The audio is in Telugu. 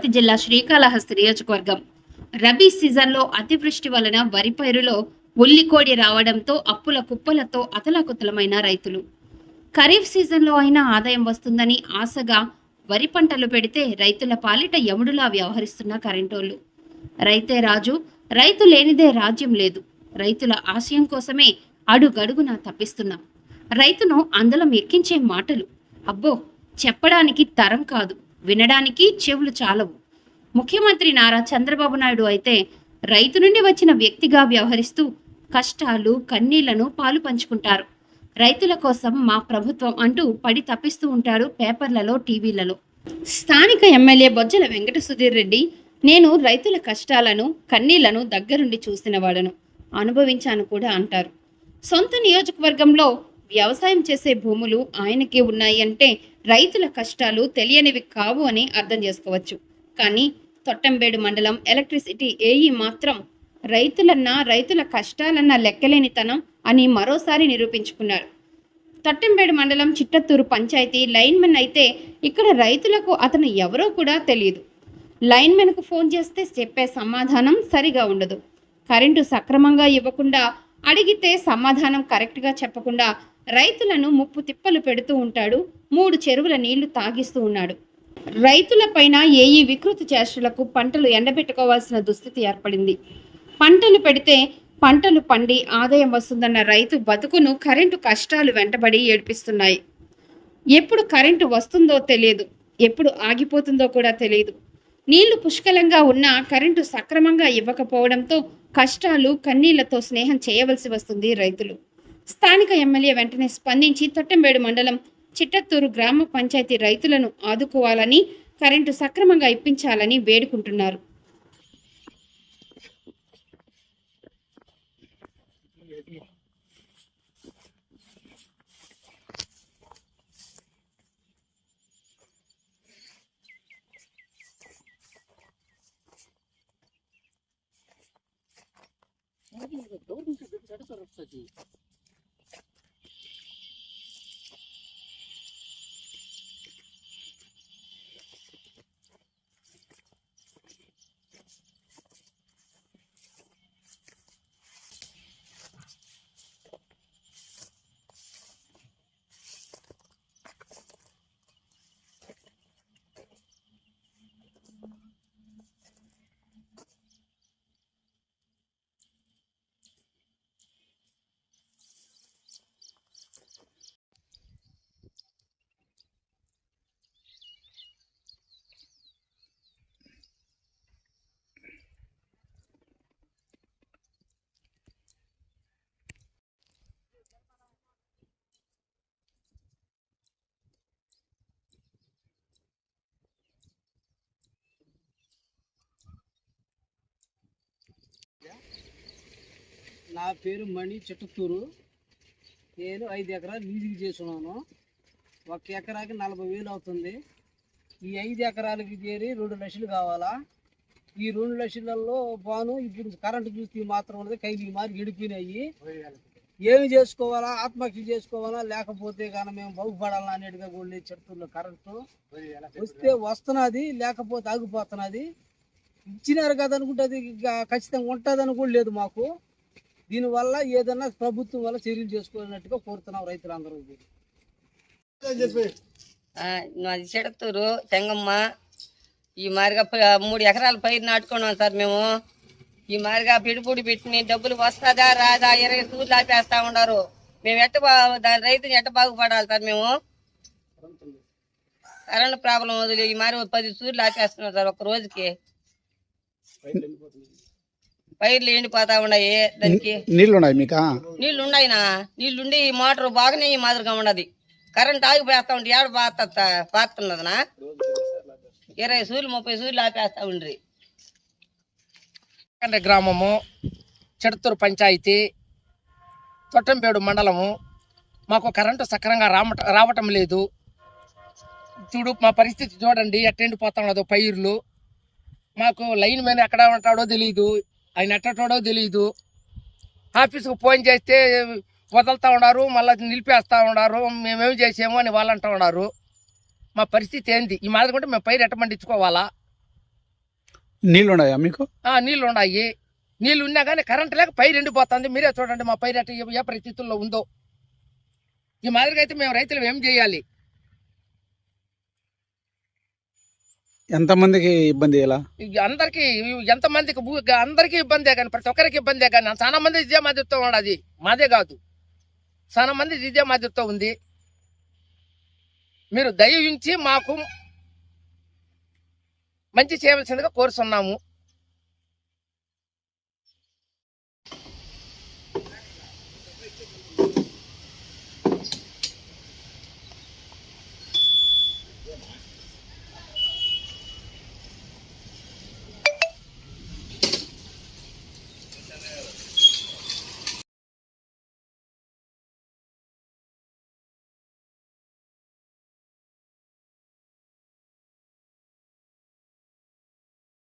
తిరుపతి జిల్లా శ్రీకాళహస్తి నియోజకవర్గం. రబీ సీజన్లో అతివృష్టి వలన వరి పైరులో ఉల్లికోడి రావడంతో అప్పుల కుప్పలతో అతలాకుతలమైన రైతులు. ఖరీఫ్ సీజన్లో అయినా ఆదాయం వస్తుందని ఆశగా వరి పంటలు పెడితే రైతుల పాలిట యముడులా వ్యవహరిస్తున్న కరెంటోళ్ళు రైతే రాజు రైతు లేనిదే రాజ్యం లేదు. రైతుల ఆశయం కోసమే అడుగడుగున తప్పిస్తున్నాం. రైతును అందలం ఎక్కించే మాటలు. అబ్బో చెప్పడానికి తరం కాదు. వినడానికి చెవులు చాలవు. ముఖ్యమంత్రి నారా చంద్రబాబు నాయుడు అయితే రైతు నుండి వచ్చిన వ్యక్తిగా వ్యవహరిస్తూ కష్టాలు కన్నీళ్ళను పాలు పంచుకుంటారు. రైతుల కోసం మా ప్రభుత్వం అంటూ పడి తప్పిస్తూ ఉంటారు పేపర్లలో టీవీలలో. స్థానిక ఎమ్మెల్యే బొజ్జల వెంకట సుధీర్ రెడ్డి నేను రైతుల కష్టాలను కన్నీళ్ళను దగ్గరుండి చూసిన వాడను. అనుభవించాను కూడా అంటారు. సొంత నియోజకవర్గంలో వ్యవసాయం చేసే భూములు ఆయనకే ఉన్నాయి అంటే రైతుల కష్టాలు తెలియనివి కావు అని అర్థం చేసుకోవచ్చు. కానీ తొట్టంబేడు మండలం ఎలక్ట్రిసిటీ ఏఈ మాత్రం రైతులన్నా రైతుల కష్టాలన్న లెక్కలేనితనం అని మరోసారి నిరూపించుకున్నారు. తొట్టంబేడు మండలం చిట్టత్తూరు పంచాయతీ లైన్మెన్ అయితే ఇక్కడ రైతులకు అతను ఎవరో కూడా తెలియదు. లైన్మెన్కు ఫోన్ చేస్తే చెప్పే సమాధానం సరిగా ఉండదు. కరెంటు సక్రమంగా ఇవ్వకుండా అడిగితే సమాధానం కరెక్ట్గా చెప్పకుండా రైతులను ముప్పు తిప్పలు పెడుతూ ఉంటాడు మూడు చెరువుల నీళ్ళు తాగిస్తూ ఉన్నాడు. రైతులపైన ఏఈ వికృతి చేష్టలకు పంటలు ఎండబెట్టుకోవాల్సిన దుస్థితి ఏర్పడింది. పంటలు పెడితే పంటలు పండి ఆదాయం వస్తుందన్న రైతు బతుకును కరెంటు కష్టాలు వెంటబడి ఏడిపిస్తున్నాయి. ఎప్పుడు కరెంటు వస్తుందో తెలియదు ఎప్పుడు ఆగిపోతుందో కూడా తెలియదు. నీళ్ళు పుష్కలంగా ఉన్నా కరెంటు సక్రమంగా ఇవ్వకపోవడంతో కష్టాలు కన్నీళ్ళతో స్నేహం చేయవలసి వస్తుంది రైతులు. స్థానిక ఎమ్మెల్యే వెంటనే స్పందించి తొట్టంబేడు మండలం చిట్టత్తూరు గ్రామ పంచాయతీ రైతులను ఆదుకోవాలని కరెంటు సక్రమంగా ఇప్పించాలని వేడుకుంటున్నారు. నా పేరు మణి చిట్టత్తూరు నేను ఐదు ఎకరాలు లీజుకి చేసుకున్నాను ఒక ఎకరాకి నలభై వేలు అవుతుంది. ఈ ఐదు ఎకరాలకి చేరి రెండు లక్షలు కావాలా? ఈ రెండు లక్షలలో బాను ఇప్పుడు కరెంటు చూస్తే మాత్రం ఉన్నది కైలు మారి గడిపినాయి ఏమి చేసుకోవాలా? ఆత్మహత్య చేసుకోవాలా? లేకపోతే కానీ మేము బాగుపడాలా అనేట్టుగా కూడా లేదు కరెంటు వస్తే వస్తున్నది లేకపోతే ఆగిపోతున్నది. ఇచ్చినారు కదా అనుకుంటే ఖచ్చితంగా ఉంటుంది అని కూడా లేదు మాకు. దీనివల్ల ఏదైనా ప్రభుత్వం వల్ల చర్యలు చేసుకోవాలన్నట్టుగా కోరుతున్నాం రైతులందరూ ఆ, మాది చెడతూరు చెంగమ్మ. ఈ మారిగా మూడు ఎకరాల పైరు నాటుకున్నాం సార్ మేము. ఈ మారిగా పిడిపూడి పెట్టి డబ్బులు వస్తుందా రాదా ఇరవై సూర్లు ఆపేస్తా ఉన్నారు. మేము ఎట్ట దాని రైతుని ఎట్ట బాగుపడాలి సార్ మేము? కరెంట్ ప్రాబ్లం వదిలి ఈ మారి పది సూర్లు ఆపేస్తున్నాం సార్ ఒక రోజుకి. పైర్లు ఎండిపోతా ఉన్నాయి దానికి. నీళ్ళు ఉన్నాయి మీకా? నీళ్ళు ఉన్నాయినా నీళ్ళుండి మోటార్ బాగానే ఈ మాదిరిగా ఉండదు కరెంట్ ఆగిపోయేస్తా ఉంటే ఏడ పాత పాతున్నదనా ఇరవై సూర్లు ముప్పై సూర్లు ఆపేస్తా ఉండ్రి. గ్రామము చెడుతూరు పంచాయతీ తొట్టంపేడు మండలము. మాకు కరెంటు సక్రంగా రావట రావటం లేదు. చూడు మా పరిస్థితి చూడండి ఎట్టెండిపోతా ఉన్నదో పైర్లు. మాకు లైన్ మ్యాన్ ఎక్కడ ఉంటాడో తెలియదు ఆయన ఎట్టటోడో తెలియదు ఆఫీస్కి ఫోన్ చేస్తే వదులుతా ఉన్నారు మళ్ళీ నిలిపేస్తా ఉన్నారు మేమేం చేసాము అని వాళ్ళు అంటూ ఉన్నారు. మా పరిస్థితి ఏంది? ఈ మాదిరి కూడా మేము పైరు ఎట్ట పండించుకోవాలా నీళ్ళు ఉన్నాయా మీకు? ఆ నీళ్ళు ఉన్నాయి. నీళ్ళు ఉన్నా కానీ కరెంట్ లేక పైరు ఎండిపోతుంది. మీరే చూడండి మా పైరు ఎట్ట ఏ- ఏ పరిస్థితుల్లో ఉందో. ఈ మాదిరిగా అయితే మేము రైతులు ఏం చేయాలి? ఎంతమందికి ఇబ్బంది ఎలా అందరికి ఎంతమందికి అందరికి భూ- అందరికీ ఇబ్బందే కానీ ప్రతి ఒక్కరికి ఇబ్బందే కానీ చాలా మంది ఇదే మాదిరితో ఉండదు మాదే కాదు. చాలా మంది ఇదే మాదిరితో ఉంది. మీరు దయించి మాకు మంచి చేయవలసిందిగా కోరుతున్నాము